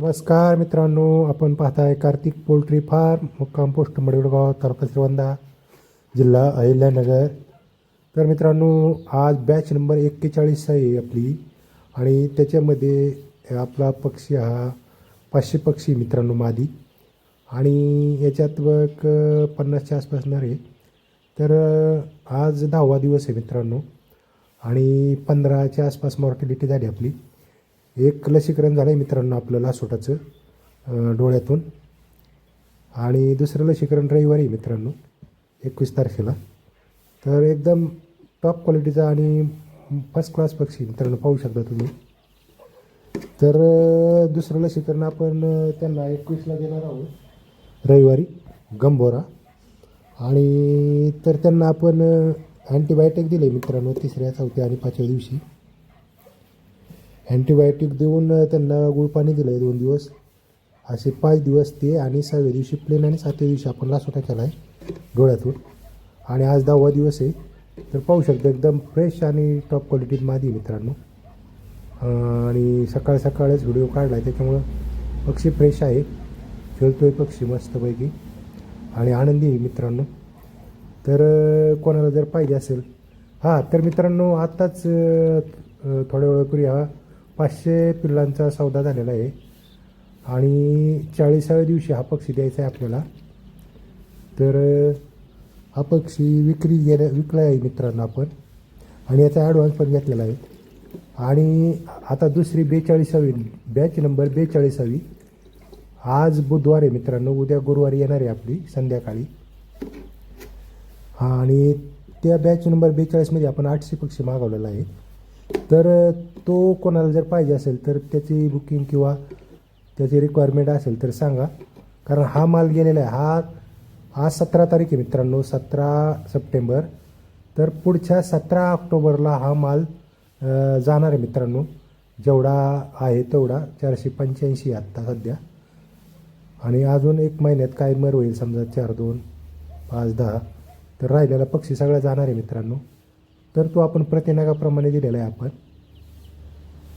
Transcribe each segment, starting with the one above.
नमस्कार मित्रांनो आपण पाहताय कार्तिक पोल्ट्री फार्म मुक्काम पोस्ट मडवडगाव तालुका श्रीवंदा जिल्हा अहिल्यानगर. तर मित्रांनो आज बॅच नंबर एक्केचाळीस आहे आपली आणि त्याच्यामध्ये आपला पक्षी हा पाचशे पक्षी मित्रांनो मादी. आणि याच्यात बघ पन्नासच्या आसपास आहे. तर आज दहावा दिवस आहे मित्रांनो आणि पंधराच्या आसपास मॉर्टिलिटी झाली आपली. एक लसीकरण झालं आहे मित्रांनो आपलं लासोटाचं डोळ्यातून. आणि दुसरं लसीकरण रविवारी मित्रांनो एकवीस तारखेला. तर एकदम टॉप क्वालिटीचा आणि फर्स्ट क्लास पक्षी मित्रांनो पाहू शकता तुम्ही. तर दुसरं लसीकरण आपण त्यांना एकवीसला देणार आहोत रविवारी गंभोरा. आणि तर त्यांना आपण अँटीबायोटिक दिले मित्रांनो तिसऱ्या चौथ्या आणि पाचव्या दिवशी. अँटीबायोटिक देऊन त्यांना गुळपाणी दिलं आहे दोन दिवस. असे पाच दिवस ते आणि सहाव्या दिवशी प्लेन आणि सातव्या दिवशी आपण लासोटा केला आहे डोळ्यातून. आणि आज दहावा दिवस आहे. तर पाहू शकता एकदम फ्रेश आणि टॉप क्वालिटीत मादी मित्रांनो. आणि सकाळ सकाळच व्हिडिओ काढला आहे त्याच्यामुळं पक्षी फ्रेश आहे. खेळतो आहे पक्षी मस्तपैकी. आणि आनंदी आहे मित्रांनो. तर कोणाला जर पाहिजे असेल. हां तर मित्रांनो आत्ताच थोड्या वेळापूर्वी हा पाचशे पिल्लांचा सौदा झालेला आहे. आणि चाळीसाव्या दिवशी हा पक्षी द्यायचा आहे आपल्याला. तर हा पक्षी विक्री गेल्या विकला आहे मित्रांनो आपण. आणि याचा ॲडव्हान्स पण घेतलेला आहे. आणि आता दुसरी बेचाळीसावी बॅच नंबर बेचाळीसावी. आज बुधवार आहे मित्रांनो. उद्या गुरुवारी येणार आहे आपली संध्याकाळी. हां आणि त्या बॅच नंबर बेचाळीसमध्ये आपण आठशे पक्षी मागवलेला आहे. तर तो कोणाला जर पाहिजे असेल तर त्याची बुकिंग किंवा त्याची रिक्वायरमेंट असेल तर सांगा. कारण हा माल गेलेला आहे. हा आज सतरा तारीख आहे मित्रांनो सतरा सप्टेंबर. तर पुढच्या सतरा ऑक्टोबरला हा माल जाणार आहे मित्रांनो. जेवढा आहे तेवढा. चारशे पंच्याऐंशी आत्ता सध्या. आणि अजून एक महिन्यात काय मर होईल समजा चार दोन पाच दहा तर राहिलेला पक्षी सगळा जाणार आहे मित्रांनो. तर तो आपण प्रतिनागाप्रमाणे दिलेला आहे आपण.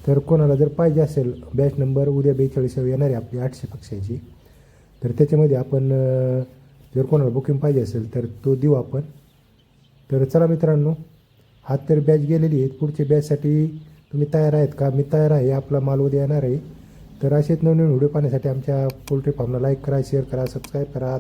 तर कोणाला जर पाहिजे असेल बॅच नंबर उद्या बेचाळीसावी येणार आहे आपली आठशे पक्षाची तर त्याच्यामध्ये आपण जर कोणाला बुकिंग पाहिजे असेल तर तो देऊ आपण. तर चला मित्रांनो हात तर बॅच गेलेली आहेत. पुढच्या बॅचसाठी तुम्ही तयार आहेत का? मी तयार आहे. आपला माल उद्या येणार आहे. तर असेच नवनवीन व्हिडिओ पाहण्यासाठी आमच्या पोल्ट्री फार्मला लाईक करा शेअर करा सबस्क्राईब करा.